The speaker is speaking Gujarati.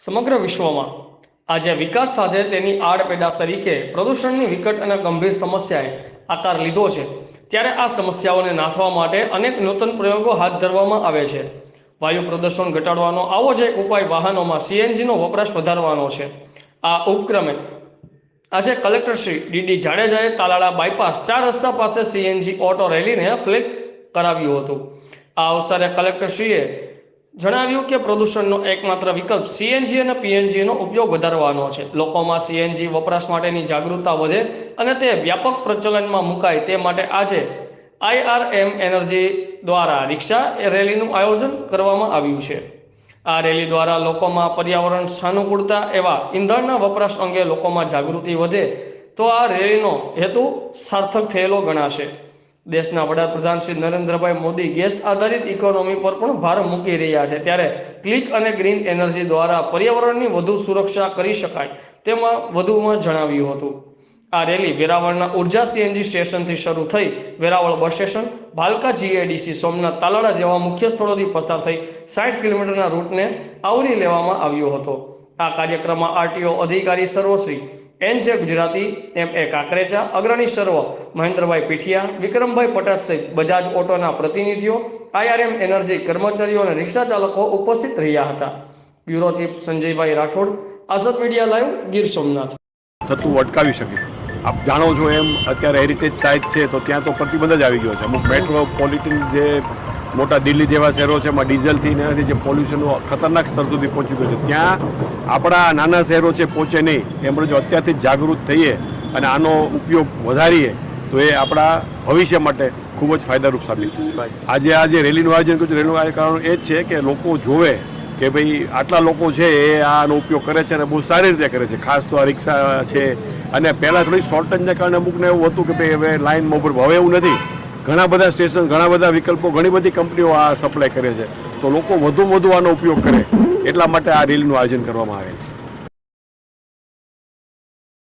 સમગ્ર વિશ્વમાં આજે વિકાસ સાથે તેની આડપેદાશ તરીકે પ્રદૂષણની વિકટ અને ગંભીર સમસ્યાએ આકાર લીધો છે. ત્યારે આ સમસ્યાઓને નાથવા માટે અનેક નૂતન પ્રયોગો હાથ ધરવામાં આવે છે. વાયુ પ્રદૂષણ ઘટાડવાનો આવો જ એક ઉપાય વાહનોમાં સીએનજીનો વપરાશ વધારવાનો છે. આ ઉપક્રમે આજે કલેક્ટરશ્રી ડીડી જાડેજાએ તાલાળા બાયપાસ ચાર રસ્તા પાસે સીએનજી ઓટો રેલીને ફ્લેગ કરાવ્યું હતું. આ અવસરે કલેક્ટરશ્રીએ જણાવ્યું કે પ્રદૂષણનો એકમાત્ર વિકલ્પ સીએનજી અને પીએનજીનો ઉપયોગ વધારવાનો છે. લોકોમાં સીએનજી વપરાશ માટેની જાગૃતતા વધે અને તે વ્યાપક પ્રચલનમાં મુકાય તે માટે આજે આઈઆરએમ એનર્જી દ્વારા રિક્ષા રેલીનું આયોજન કરવામાં આવ્યું છે. આ રેલી દ્વારા લોકોમાં પર્યાવરણ સાનુકૂળતા એવા ઈંધણના વપરાશ અંગે લોકોમાં જાગૃતિ વધે તો આ રેલીનો હેતુ સાર્થક થયેલો ગણાશે. દેશના વડાપ્રધાન શ્રી નરેન્દ્રભાઈ મોદી ગેસ આધારિત ઇકોનોમી પર પણ ભાર મૂકી રહ્યા છે. ત્યારે ક્લિક અને ગ્રીન એનર્જી દ્વારા પર્યાવરણની વધુ સુરક્ષા કરી શકાય તેમાં વધુમાં જણાવ્યું હતું. આ રેલી વેરાવળના ઊર્જા સીએનજી સ્ટેશનથી શરૂ થઈ Veraval bus station, Bhalka GADC, Somnath, Talala જેવા મુખ્ય સ્થળોથી પસાર થઈ સાઠ કિલોમીટરના રૂટને આવરી લેવામાં આવ્યો હતો. આ કાર્યક્રમમાં આરટીઓ અધિકારી સર્વશ્રી એન છે ગુજરાતી એમ એ કાકરેચા અગ્રણી સર્વ મહેન્દ્રભાઈ પીઠિયા વિક્રમભાઈ પટેલ સહિત બજાજ ઓટોના પ્રતિનિધિઓ આઈઆરએમ એનર્જી કર્મચારીઓ અને રિક્ષા ચાલકો ઉપસ્થિત રહ્યા હતા. બ્યુરો ચીફ સંજયભાઈ રાઠોડ આઝાદ મીડિયા લાઈવ ગીર સોમનાથ. થતું અટકાવી શકીશું. આપ જાણો છો એમ અત્યારે હેરિટેજ સાઇટ છે તો ત્યાં તો પ્રતિબંધ જ આવી ગયો છે. અમુક મેટ્રોપોલિટન જે મોટા દિલ્હી જેવા શહેરો છે, એમાં ડીઝલથી એનાથી જે પોલ્યુશનનો ખતરનાક સ્તર સુધી પહોંચી ગયું છે. ત્યાં આપણા નાના શહેરો છે, પહોંચે નહીં. એમ જો અત્યારથી જાગૃત થઈએ અને આનો ઉપયોગ વધારીએ, તો એ આપણા ભવિષ્ય માટે ખૂબ જ ફાયદારૂપ સાબિત થશે. આજે આ જે રેલીનું આયોજન કર્યું છે, રેલીનું આયોજન કારણ એ જ છે કે લોકો જોવે કે ભાઈ આટલા લોકો છે, એ આનો ઉપયોગ કરે છે અને બહુ સારી રીતે કરે છે. ખાસ તો આ રિક્ષા છે. અને પહેલાં થોડી શોર્ટેજને કારણે અમુકને એવું હતું કે ભાઈ હવે લાઇનમાં ઉપર હવે એવું નથી. ઘણા બધા સ્ટેશન, ઘણા બધા વિકલ્પો, ઘણી બધી કંપનીઓ આ સપ્લાય કરે છે. તો લોકો વધુ વધુ આનો ઉપયોગ કરે એટલા માટે આ રેલીનું આયોજન કરવામાં આવેલ છે.